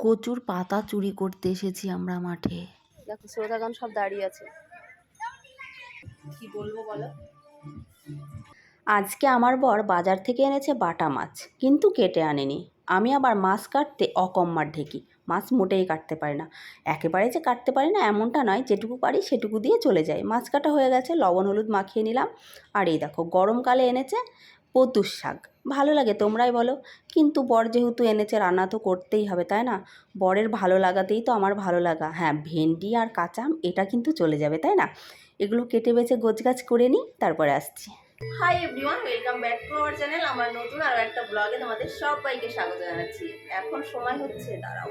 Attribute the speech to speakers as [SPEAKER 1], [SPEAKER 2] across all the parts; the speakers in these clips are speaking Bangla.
[SPEAKER 1] কচুর পাতা চুরি করতে এসেছি আমরা মাঠে।
[SPEAKER 2] দেখো শ্রোতাগণ সব দাঁড়িয়ে আছে। কি বলব বলো?
[SPEAKER 1] আজকে আমার বর বাজার থেকে এনেছে বাটা মাছ কিন্তু কেটে আনেনি। আমি আবার মাছ কাটতে অকম্মার ঢেকি মাছ মোটেই কাটতে পারি না। একেবারে যে কাটতে পারি না এমনটা নয় যেটুকু পারি সেটুকু দিয়ে চলে যায় মাছ কাটা হয়ে গেছে লবণ হলুদ মাখিয়ে নিলাম। আর এই দেখো গরমকালে এনেছে পতুর শাক। ভালো লাগে তোমরাই বলো। কিন্তু বর যেহেতু এনেছে, রান্না তো করতেই হবে, তাই না? বরের ভালো লাগাতেই তো আমার ভালো লাগা। হ্যাঁ ভেন্ডি আর কাঁচা আম, এটা কিন্তু চলে যাবে, তাই না? এগুলো কেটে বেছে গোছগাছ করে নিই, তারপরে আসছি।
[SPEAKER 2] Hi everyone welcome back to our channel আমার নতুন আরও একটা ব্লগে তোমাদের সবাইকে স্বাগত জানাচ্ছি। এখন সময় হচ্ছে, দাঁড়াও।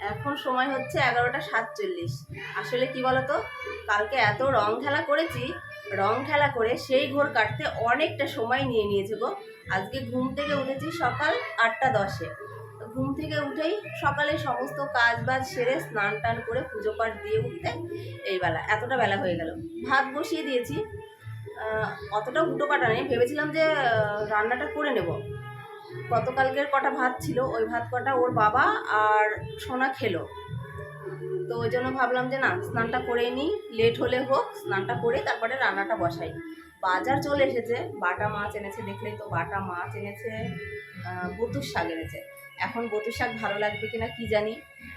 [SPEAKER 2] এখন সময় হচ্ছে এগারোটা সাতচল্লিশ। আসলে কি বলতো? কালকে এত রং খেলা করেছি রং খেলা করে সেই ঘোর কাটতে অনেকটা সময় নিয়ে নিয়েছে গো। আজকে ঘুম থেকে উঠেছি সকাল আটটা দশে। ঘুম থেকে উঠেই সকালে সমস্ত কাজ বাজ সেরে স্নান টান করে পুজো পাঠ দিয়ে উঠতে এই বেলা, এতটা বেলা হয়ে গেল। ভাত বসিয়ে দিয়েছি। অতটা উটো কাটা নেই। ভেবেছিলাম যে রান্নাটা করে নেব। গতকালকের কটা ভাত ছিল, ওই ভাত কটা ওর বাবা আর সোনা খেলো। তো ওই জন্য ভাবলাম যে না, স্নানটা করে নিই লেট হলে হোক, স্নানটা করে তারপরে রান্নাটা বসাই। বাজার চলে এসেছে, বাটা মাছ এনেছে, দেখলেই তো বাটা মাছ এনেছে বতুর শাক এনেছে। এখন বতুর শাক ভালো লাগবে কিনা কি জানি,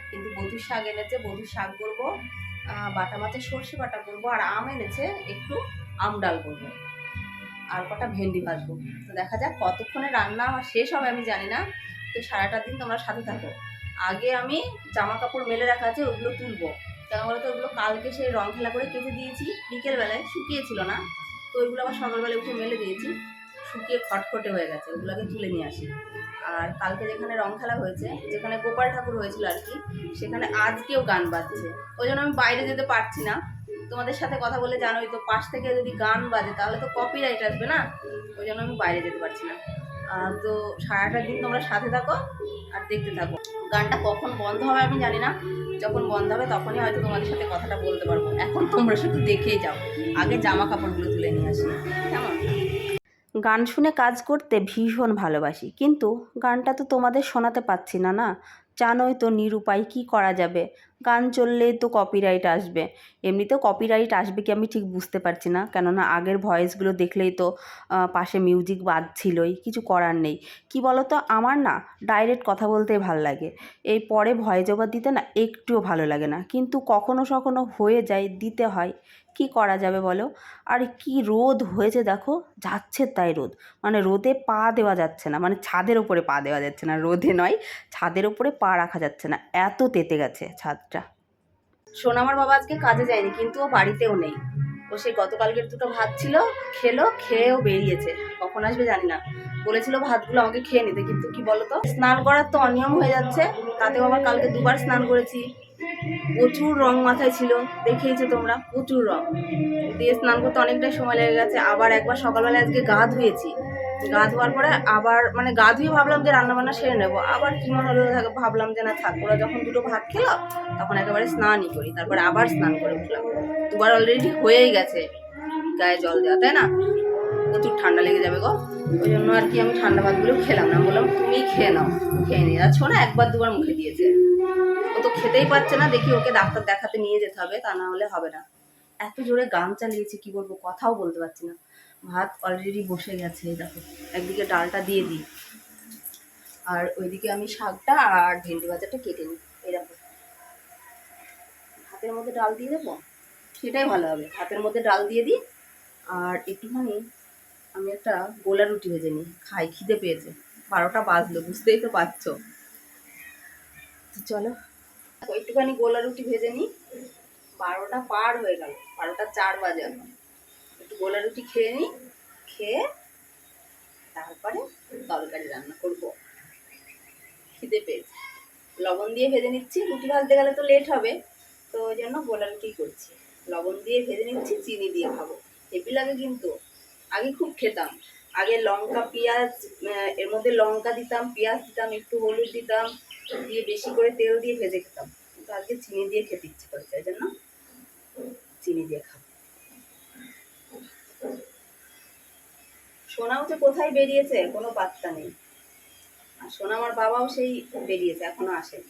[SPEAKER 2] কিন্তু বতুর শাক এনেছে বতুর শাক করব বাটা মাছের সর্ষে বাটা করব আর আম এনেছে, একটু আম ডাল করব আর কটা ভেন্ডি ভাজবো। তো দেখা যাক কতক্ষণে রান্না শেষ হবে আমি জানি না, তো সারাটা দিন তোমরা সাথে থাকো। আগে আমি জামা কাপড় মেলে রাখা আছে, ওগুলো তুলবো। কেন বলতো? ওগুলো কালকে সেই রং খেলা করে কেটে দিয়েছি, বিকেলবেলায়। শুকিয়েছিল না, তো ওইগুলো আবার সকালবেলা উঠে মেলে দিয়েছি। শুকিয়ে খটখটে হয়ে গেছে, ওগুলোকে তুলে নিয়ে আসি। আর কালকে যেখানে রং খেলা হয়েছে, যেখানে গোপাল ঠাকুর হয়েছিল আর কি, সেখানে আজকেও গান বাজছে। ওই জন্য আমি বাইরে যেতে পারছি না। তোমাদের সাথে কথা বলে জানোই তো, পাশ থেকে যদি গান বাজে, তাহলে তো কপিরাইট আসবে না? ওই জন্য আমি বাইরে যেতে পারছি না। তো সারাটা দিন তোমরা সাথে থাকো আর দেখতে থাকো। গানটা কখন বন্ধ হবে আমি জানি না। যখন বন্ধ হবে তখনই হয়তো তোমাদের সাথে কথাটা বলতে পারব। এখন তোমরা শুধু দেখেই যাও। আগে জামা কাপড়গুলো তুলে নিয়ে আসি। কেমন?
[SPEAKER 1] গান শুনে কাজ করতে ভীষণ ভালোবাসি, কিন্তু গানটা তো তোমাদের শোনাতে পাচ্ছি না না। জানোই তো নিরুপায় কী করা যাবে। গান চললে তো কপিরাইট আসবে। এমনিতেও কপিরাইট আসবে কি আমি ঠিক বুঝতে পারছি না। কেননা আগের ভয়েসগুলো দেখলেই তো পাশে মিউজিক বাজছিলই, কিছু করার নেই। কি বলো তো আমার না ডাইরেক্ট কথা বলতে ভালো লাগে। এই পরে ভয়েস ওভার দিতে না একটুও ভালো লাগে না। কিন্তু কখনো সখনো হয়ে যায়, দিতে হয়। কি করা যাবে বলো? আর কি রোদ হয়েছে দেখো, যাচ্ছে তাই রোদ। মানে রোদে পা দেওয়া যাচ্ছে না মানে ছাদের ওপরে পা দেওয়া যাচ্ছে না, রোদে নয়, ছাদের ওপরে পা রাখা যাচ্ছে না, এত তেতে গেছে ছাদটা।
[SPEAKER 2] সোনামার বাবা আজকে কাজে যায়নি, কিন্তু ও বাড়িতেও নেই। ও সেই গতকালকের দুটো ভাত ছিল, খেলো, খেয়েও বেরিয়েছে। কখন আসবে জানি না। বলেছিল ভাতগুলো আমাকে খেয়ে নিতে, কিন্তু কি বলতো? স্নান করার তো অনিয়ম হয়ে যাচ্ছে, তাতেও আবার কালকে দুবার স্নান করেছি। প্রচুর রং মাথায় ছিল দেখিয়েছো তোমরা? প্রচুর রং। দিয়ে স্নান করতে অনেকটাই সময় লেগে গেছে, আবার একবার সকালবেলা আজকে গা ধুয়েছি। গা ধোয়ার পরে আবার মানে গা ধুয়ে ভাবলাম যে রান্নাবান্না সেরে নেব। আবার কি মনে হলো ভাবলাম যে না থাক, ওরা যখন দুটো ভাত খেলো, তখন একেবারে স্নানই করি। তারপরে আবার স্নান করে উঠলাম। দুবার অলরেডি হয়েই গেছে গায়ে জল দেওয়া, তাই না? প্রচুর ঠান্ডা লেগে যাবে গো। ওই জন্য আর কি আমি ঠান্ডা ভাতগুলো খেলাম না। বললাম, তুমি খেয়ে নাও, খেয়ে নিয়ে আর ছোনা একবার দুবার মুখে দিয়েছে। তো খেতেই পারছে না, দেখি ওকে ডাক্তার দেখাতে নিয়ে যেতে হবে, তা না হলে হবে না। এত জোরে গান চালিয়েছে, কি বলব, কথাও বলতে পারছি না। ভাত অলরেডি বসে গেছে, দেখো, একদিকে ডালটা দিয়ে দিই, আর ওইদিকে আমি শাকটা আর ভেন্ডি ভাজাটা কেটে নিই দেখো। ভাতের মধ্যে ডাল দিয়ে দেবো? সেটাই ভালো হবে। ভাতের মধ্যে ডাল দিয়ে দিই, আর একটুখানি আমি একটা গোলা রুটি ভেজে নিই, খাই, খিদে পেয়েছে। বারোটা বাজলো, বুঝতেই তো পারছ। চলো একটুখানি গোলা রুটি ভেজে নিই। বারোটা পার হয়ে গেল, বারোটা চার বাজে এখন। একটু গোলা রুটি খেয়ে নিই, খেয়ে তারপরে তরকারি রান্না করব। খিদে পেয়েছি। লবণ দিয়ে ভেজে নিচ্ছি, রুটি ভাজতে গেলে তো লেট হবে, তো ওই জন্য গোলা রুটি করছি। লবণ দিয়ে ভেজে নিচ্ছি, চিনি দিয়ে খাব। হেপি লাগে কিন্তু। আগে খুব খেতাম। আগে লঙ্কা, পেঁয়াজ এর মধ্যে লঙ্কা দিতাম, পেঁয়াজ দিতাম, একটু হলুদ দিতাম দিয়ে বেশি করে তেল দিয়ে ভেজে খেতাম। কিন্তু আজকে চিনি দিয়ে খেতে ইচ্ছে করছে এই জন্য চিনি দিয়ে খাব। সোনাও যে কোথায় বেরিয়েছে কোনো পাত্তা নেই। আর শোনা আমার বাবাও সেই বেরিয়েছে, এখনও আসেনি।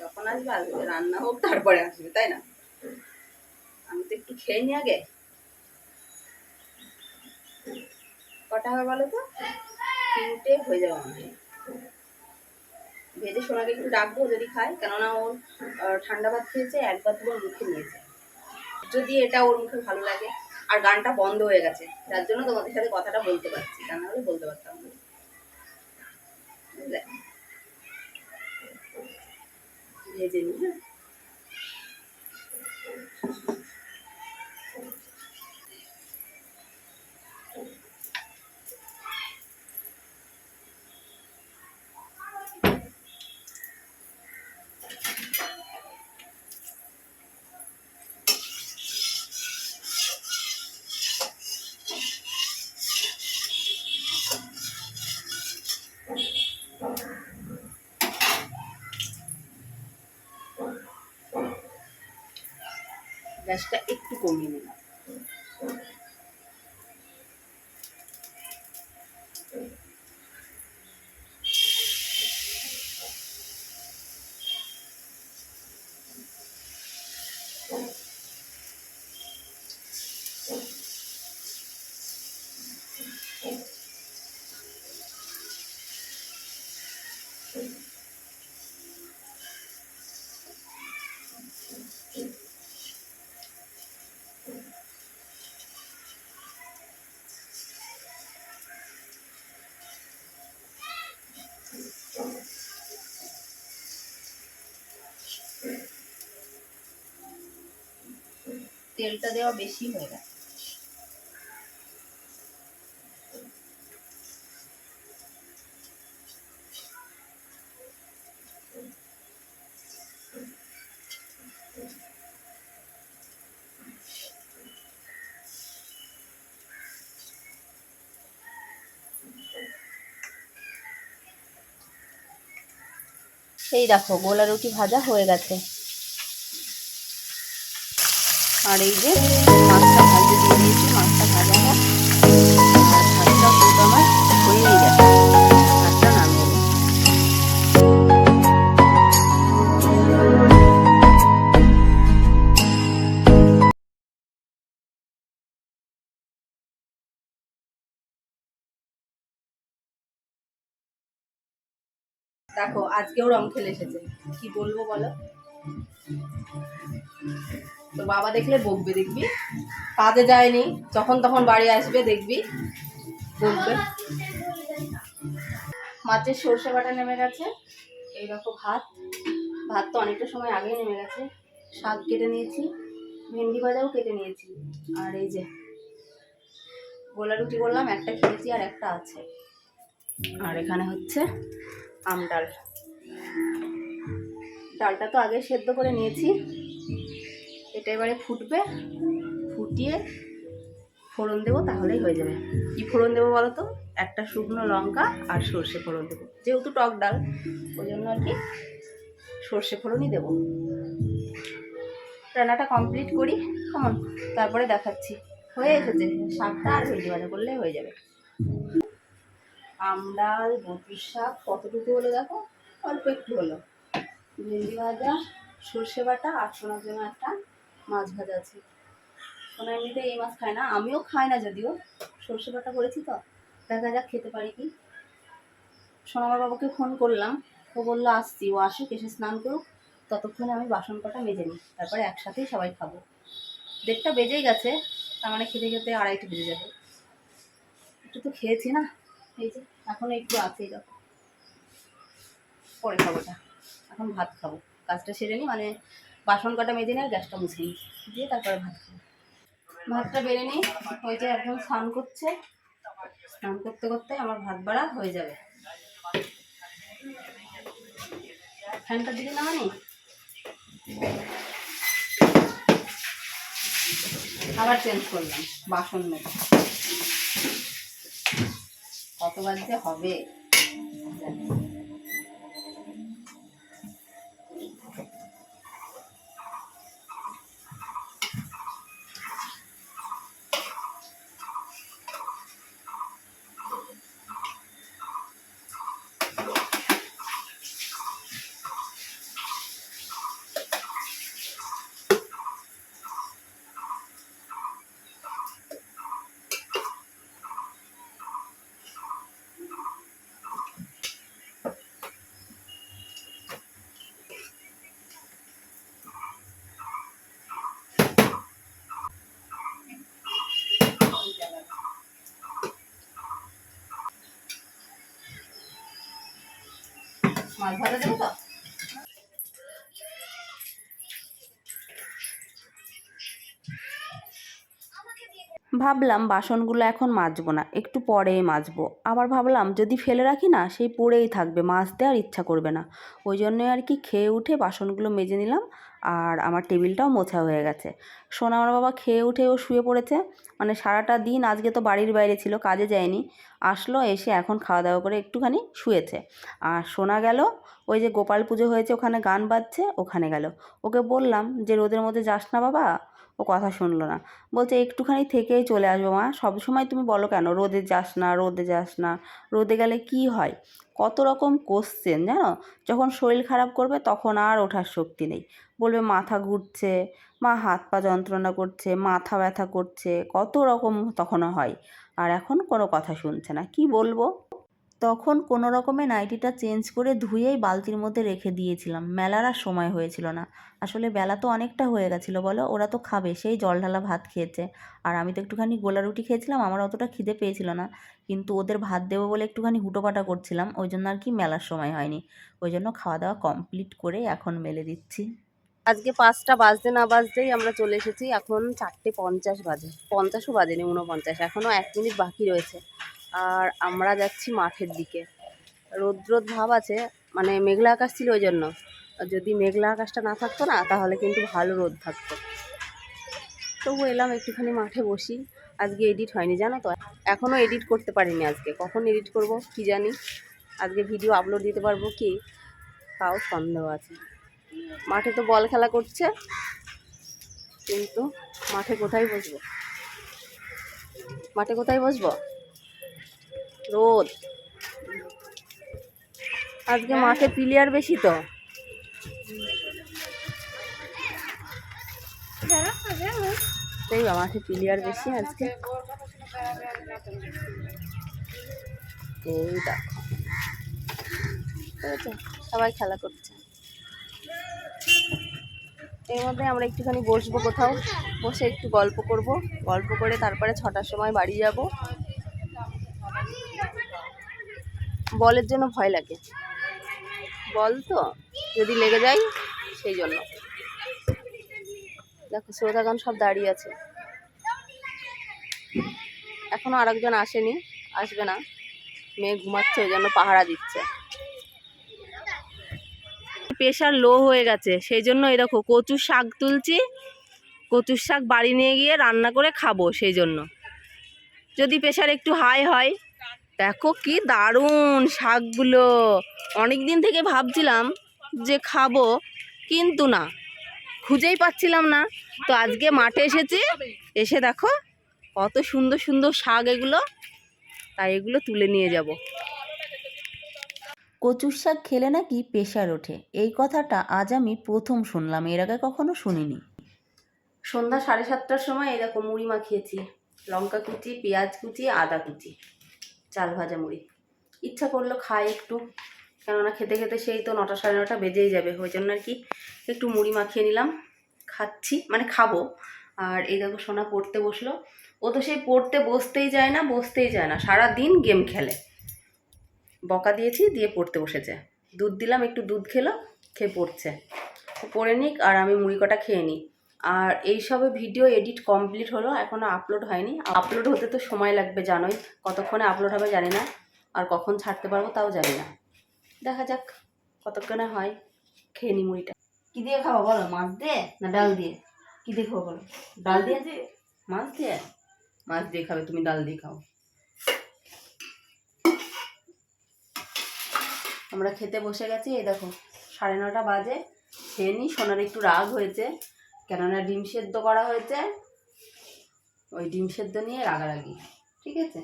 [SPEAKER 2] যখন আসবে আসবে, রান্না হোক, তারপরে আসবে, তাই না? আমি তো একটু খেয়ে নি আগে। কটা হবে বলো তো? তিনটে হয়ে মনে হয়। ভেজে সোনাকে একটু ডাকবো যদি খায়। কেননা ওর ঠান্ডা ভাত খেয়েছে একবার দুবার মুখে নিয়েছে। যদি এটা ওর মুখে ভালো লাগে। আর গানটা বন্ধ হয়ে গেছে। যার জন্য তোমাদের সাথে কথাটা বলতে পারছি তা না হলে বলতে পারতাম ভেজে নিই হ্যাঁ। গ্যাসটা একটু কমিয়ে নিলাম তেলটা দেওয়া বেশি হয়ে গেছে।
[SPEAKER 1] এই দেখো গোলা রুটি ভাজা হয়ে গেছে। আর এই যে মাছটা ভাজতে দিয়ে দিয়েছি, মাছটা ভাজা হোক।
[SPEAKER 2] দেখো, আজকেও রং খেলে এসেছে। কি বলব বলো? তো বাবা দেখলে বকবে, দেখবি? কাজে যায়নি, যখন তখন বাড়ি আসবে, দেখবি? বকবে। মাছের সর্ষে বাটা নেমে গেছে। এইরকম ভাত। ভাত তো অনেকটা সময় আগেই নেমে গেছে। শাক কেটে নিয়েছি, ভেন্ডি ভাজাও কেটে নিয়েছি। আর এই যে, গোলা রুটি করলাম, একটা খেয়েছি আর একটা আছে। আর এখানে হচ্ছে আম ডাল। ডালটা তো আগে সেদ্ধ করে নিয়েছি। এটা এবারে ফুটবে। ফুটিয়ে ফোড়ন দেবো, তাহলেই হয়ে যাবে। কি ফোড়ন দেবো বলো তো? একটা শুকনো লঙ্কা আর সর্ষে ফোড়ন দেবো। যেহেতু টক ডাল, ওই জন্য আর কি সর্ষে ফোড়নই দেবো। রান্নাটা কমপ্লিট করি, কেমন? তারপরে দেখাচ্ছি। হয়ে এসেছে। শাকটা আর ভেজে ভাজা করলে হয়ে যাবে। আমডাল বতুর শাক, কতটুকু হলো দেখো? অল্প একটু হলো। ভেন্ডি ভাজা, সর্ষে বাটা আর জন্য একটা মাছ ভাজা আছে। সোনা এমনিতে এই মাছ খায় না, আমিও খাই না যদিও, সর্ষে বাটা করেছি তো, দেখা যাক খেতে পারি কি। সোনামার বাবাকে ফোন করলাম, ও বলল, আসছি। ও আসুক, এসে স্নান করুক, ততক্ষণে আমি বাসন কটা মেজে নিই, তারপরে একসাথেই সবাই খাব। দেড়টা বেজেই গেছে, তার মানে খেতে খেতে আড়াইটা বেজে যাবে। একটু তো খেয়েছি না, এই যে, এখন একটু আছে এরকম পরে খাবোটা, এখন ভাত খাব। কাজটা সেরে নিই মানে বাসন কাটা মেজে নিই আর গ্যাসটা মুছে নিই। দিয়ে তারপরে ভাত ভাতটা বেড়ে নিই ওই যে একদম স্নান করছে। স্নান করতে করতে আমার ভাত বাড়া হয়ে যাবে। ফ্যানটা দিকে নামানি আবার চেঞ্জ করলাম, বাসন মেজে। কতবার যে হবে। মাছ ভাজা দেবো তো?
[SPEAKER 1] ভাবলাম বাসনগুলো এখন মাজবো না, একটু পরেই মাজবো। আবার ভাবলাম যদি ফেলে রাখি না, সেই পড়েই থাকবে, মাজতে আর ইচ্ছা করবে না। ওই জন্যই আর কি খেয়ে উঠে বাসনগুলো মেজে নিলাম আর আমার টেবিলটাও মোছা হয়ে গেছে। সোনা আমার বাবা খেয়ে উঠে ও শুয়ে পড়েছে। মানে সারাটা দিন আজকে তো বাড়ির বাইরে ছিল, কাজে যায়নি। আসলো, এসে এখন খাওয়া দাওয়া করে একটুখানি শুয়েছে। আর সোনা গেল, ওই যে গোপাল পুজো হয়েছে, ওখানে গান বাজছে, ওখানে গেল। ওকে বললাম যে, রোদের মধ্যে যাস না বাবা? ও কথা শুনলো না। বলছে, একটুখানি থেকেই চলে আসব মা। সবসময় তুমি বলো কেন, রোদে যাস না, রোদে যাস না, রোদে গেলে কি হয়? কত রকম কোশ্চেন জানো? যখন শরীর খারাপ করবে, তখন আর ওঠার শক্তি নেই। বলবে, মাথা ঘুরছে, মা হাত পা যন্ত্রণা করছে, মাথা ব্যথা করছে, কত রকম তখনও হয়। আর এখন কোনো কথা শুনছে না। কি বলব? তখন কোনো রকমে নাইটিটা চেঞ্জ করে ধুয়েই বালতির মধ্যে রেখে দিয়েছিলাম। মেলার আর সময় হয়েছিল না। আসলে বেলা তো অনেকটা হয়ে গেছিল বলো, ওরা তো খাবে, সেই জল ঢালা ভাত খেয়েছে। আর আমি তো একটুখানি গোলা রুটি খেয়েছিলাম, আমার অতটা খিদে পেয়েছিল না। কিন্তু ওদের ভাত দেবো বলে একটুখানি হুটোপাটা করছিলাম, ওই জন্য আর কি মেলার সময় হয়নি। ওই জন্য খাওয়া দাওয়া কমপ্লিট করে এখন মেলে দিচ্ছি।
[SPEAKER 2] আজকে পাঁচটা বাজতে না বাজতেই আমরা চলে এসেছি। এখন চারটে পঞ্চাশ বাজে। পঞ্চাশও বাজেনি উনপঞ্চাশ এখনও এক মিনিট বাকি রয়েছে। আর আমরা যাচ্ছি মাঠের দিকে। রোদ রোদ ভাব আছে মানে মেঘলা আকাশ ছিল ওই জন্য। যদি মেঘলা আকাশটা না থাকতো না, তাহলে কিন্তু ভালো রোদ থাকতো। তবু এলাম একটুখানি মাঠে বসি। আজকে এডিট হয়নি, জানো তো? এখনও এডিট করতে পারিনি আজকে। কখন এডিট করব, কি জানি? আজকে ভিডিও আপলোড দিতে পারব কি? তাও সন্দেহ আছে। মাঠে তো বল খেলা করছে কিন্তু মাঠে কোথায় বসবো? মাঠে কোথায় বসবো? রোদ। আজকে মাঠে প্লেয়ার বেশি তো। মাঠে প্লেয়ার বেশি আজকে। এই দেখো। সবাই খেলা করছে। এর মধ্যে আমরা একটুখানি বসবো কোথাও। বসে একটু গল্প করব। গল্প করে তারপরে ছটার সময় বাড়ি যাব। বলের জন্য ভয় লাগে। বল তো, যদি লেগে যায়, সেই জন্য। দেখো, শ্রোতাগণ সব দাঁড়িয়ে আছে। এখনও আরেকজন আসেনি, আসবে না। মেয়ে ঘুমাচ্ছে, ওই জন্য পাহারা দিচ্ছে। প্রেশার লো হয়ে গেছে। সেই জন্য এই দেখো, কচুর শাক তুলছি, কচুর শাক বাড়ি নিয়ে গিয়ে রান্না করে খাব সেই জন্য। যদি প্রেশার একটু হাই হয়, দেখো কি দারুণ শাকগুলো। অনেক দিন থেকে ভাবছিলাম যে খাব, কিন্তু না, খুঁজেই পাচ্ছিলাম না। তো আজকে মাঠে এসেছি, এসে দেখো কত সুন্দর সুন্দর শাক এগুলো, তাই এগুলো তুলে নিয়ে যাব।
[SPEAKER 1] কচুর শাক খেলে নাকি প্রেশার ওঠে? এই কথাটা আজ আমি প্রথম শুনলাম, এর আগে কখনো শুনিনি।
[SPEAKER 2] সন্ধ্যা সাড়ে সাতটার সময় দেখো মুড়ি মাখিয়েছি। লঙ্কা কুচি, পেঁয়াজ কুচি, আদা কুচি, চাল ভাজা মুড়ি। ইচ্ছা করল খাই একটু, কেননা খেতে খেতে সেই তো নটা সাড়ে নটা বেজেই যাবে, ওই জন্য আর কি একটু মুড়ি মাখিয়ে নিলাম। খাচ্ছি মানে খাব। আর এই দেখো সোনা পড়তে বসল। ও তো সেই পড়তে বসতেই যায় না, বসতেই যায় না। সারা দিন গেম খেলে। বকা দিয়েছি দিয়ে পড়তে বসেছে। দুধ দিলাম একটু দুধ খেলো খেয়ে পড়ছে। পড়ে নিক আর আমি মুড়ি কটা খেয়ে নিই। আর এই সবে ভিডিও এডিট কমপ্লিট হলো এখনও আপলোড হয়নি। আপলোড হতে তো সময় লাগবে জানোই। কতক্ষণে আপলোড হবে জানি না। আর কখন ছাড়তে পারব তাও জানি না। দেখা যাক কতক্ষণে হয় খেয়ে নি মুড়িটা। কি দিয়ে খাব বলো মাছ দিয়ে না ডাল দিয়ে? কি দিয়ে খাব বলো? ডাল দিয়ে? মাছ দিয়ে। মাছ দিয়ে খাবে তুমি ডাল দিয়ে খাও। আমরা খেতে বসে গেছি, এই দেখো, সাড়ে নটা বাজে, খেয়ে নিই সোনার একটু রাগ হয়েছে, কেননা ডিম সেদ্ধ করা হয়েছে, ওই ডিম সেদ্ধ নিয়ে রাগারাগি, ঠিক আছে?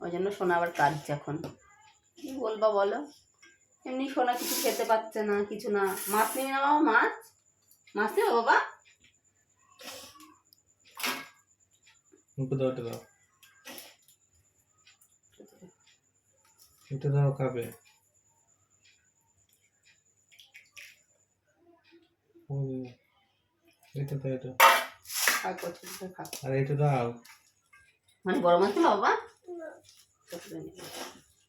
[SPEAKER 2] ওই জন্য সোনা আবার কাঁদছে এখন। কি বলবা বলো? এমনি সোনা কিছু খেতে পাচ্ছে না, কিছু না। মাছ নিবি না বাবা, মাছ। মাছ নেবে বাবা।
[SPEAKER 3] দাও। এটা দাও খাবে। ওই, এটা দাও এটা
[SPEAKER 2] আর কচুরিটা খা
[SPEAKER 3] আর এটা দাও।
[SPEAKER 2] মানে বড় মাছ বাবা?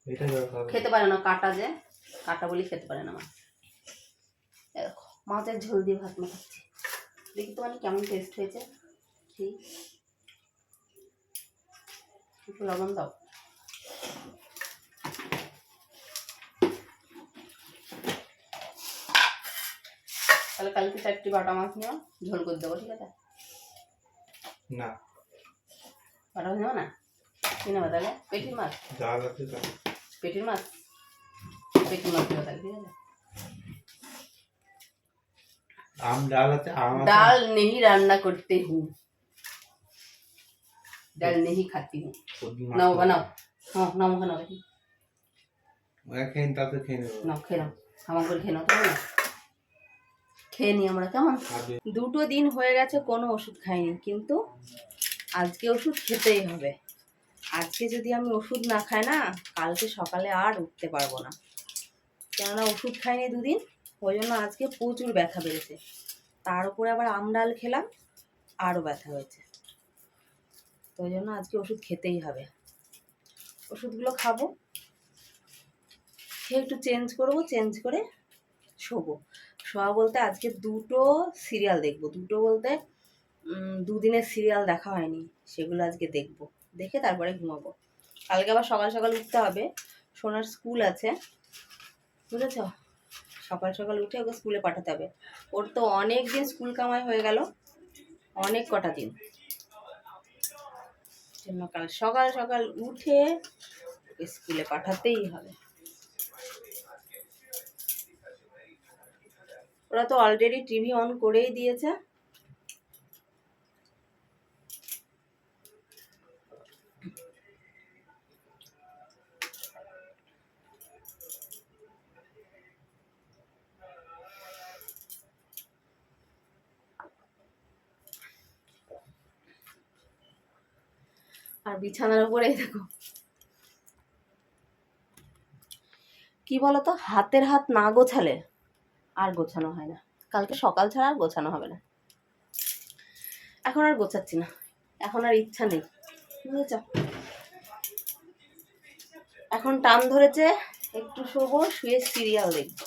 [SPEAKER 3] এটা দাও
[SPEAKER 2] খেতে পারে না কাটা যে। কাটা বলি খেতে পারে না মাছ দেখো মাছের ঝোল দিয়ে ভাত মাখাচ্ছি। দেখি তো মানে কেমন টেস্ট হয়েছে। ঠিক একটু লবণ দাও। তাহলে কালকে চারটি বাটা মাছ নিও ঝোল করে দেবো ঠিক আছে?
[SPEAKER 3] না।
[SPEAKER 2] বাটা মাছ নেব না? কি নেব তাহলে? পেটির মাছ? পেটির মাছ? পেটির মাছ নেব তাহলে ঠিক আছে?
[SPEAKER 3] আম ডাল আছে আম
[SPEAKER 2] ডাল নেই রান্না করতে হুঁ। ডাল
[SPEAKER 3] নেহি
[SPEAKER 2] খাতি
[SPEAKER 3] হুঁ।
[SPEAKER 2] নাও বানাও। হ্যাঁ নাও খানাও
[SPEAKER 3] দেখি। খেয়ে তাতে খেয়ে নেব।
[SPEAKER 2] না খেয়ে নাও। আমার করে খেয়ে নাও তো না খেয়ে নি আমরা কেমন? দুটো দিন হয়ে গেছে কোনো ওষুধ খাইনি কিন্তু আজকে ওষুধ খেতেই হবে। আজকে যদি আমি ওষুধ না খাই না কালকে সকালে আর উঠতে পারব না। কেননা ওষুধ খাইনি দুদিন ওই জন্য আজকে প্রচুর ব্যথা বেড়েছে। তার উপরে আবার আমডাল খেলাম আরও ব্যথা হয়েছে। তো ওই জন্য আজকে ওষুধ খেতেই হবে। ওষুধগুলো খাব খেয়ে একটু চেঞ্জ করব চেঞ্জ করে শোবো। শোয়া বলতে আজকে দুটো সিরিয়াল দেখব। দুটো বলতে দুদিনের সিরিয়াল দেখা হয়নি, সেগুলো আজকে দেখব। দেখে তারপরে ঘুমাবো। কালকে আবার সকাল সকাল উঠতে হবে। সোনার স্কুল আছে। বুঝেছ? সকাল সকাল উঠে ওকে স্কুলে পাঠাতে হবে। ওর তো অনেক দিন স্কুল কামাই হয়ে গেল। অনেক কটা দিন। কাল সকাল সকাল উঠে স্কুলে পাঠাতেই হবে। ওরা তো অলরেডি টিভি অন করেই দিয়েছে। আর বিছানার উপরেই দেখো। কি বলতো? হাতের হাত না গোছালে আর গোছানো হয় না। কালকে সকাল ছাড়া আর গোছানো হবে না। এখন আর গোছাচ্ছি না। এখন আর ইচ্ছা নেই। বুঝেছ? এখন টান ধরেছে, একটু শোবো, শুয়ে সিরিয়াল দেখব।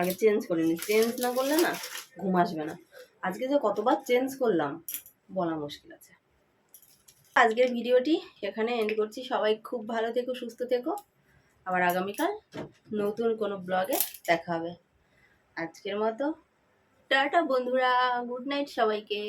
[SPEAKER 2] আগে চেঞ্জ করিনি চেঞ্জ না করলে না ঘুম আসবে না। আজকে যে কতবার চেঞ্জ করলাম, বলা মুশকিল আছে। আজকের ভিডিওটি এখানে এন্ড করছি। সবাই খুব ভালো থেকো, সুস্থ থেকো। আবার আগামীকাল নতুন কোনো ব্লগে দেখাবে আজকের মতো। টাটা বন্ধুরা গুড নাইট সবাইকে।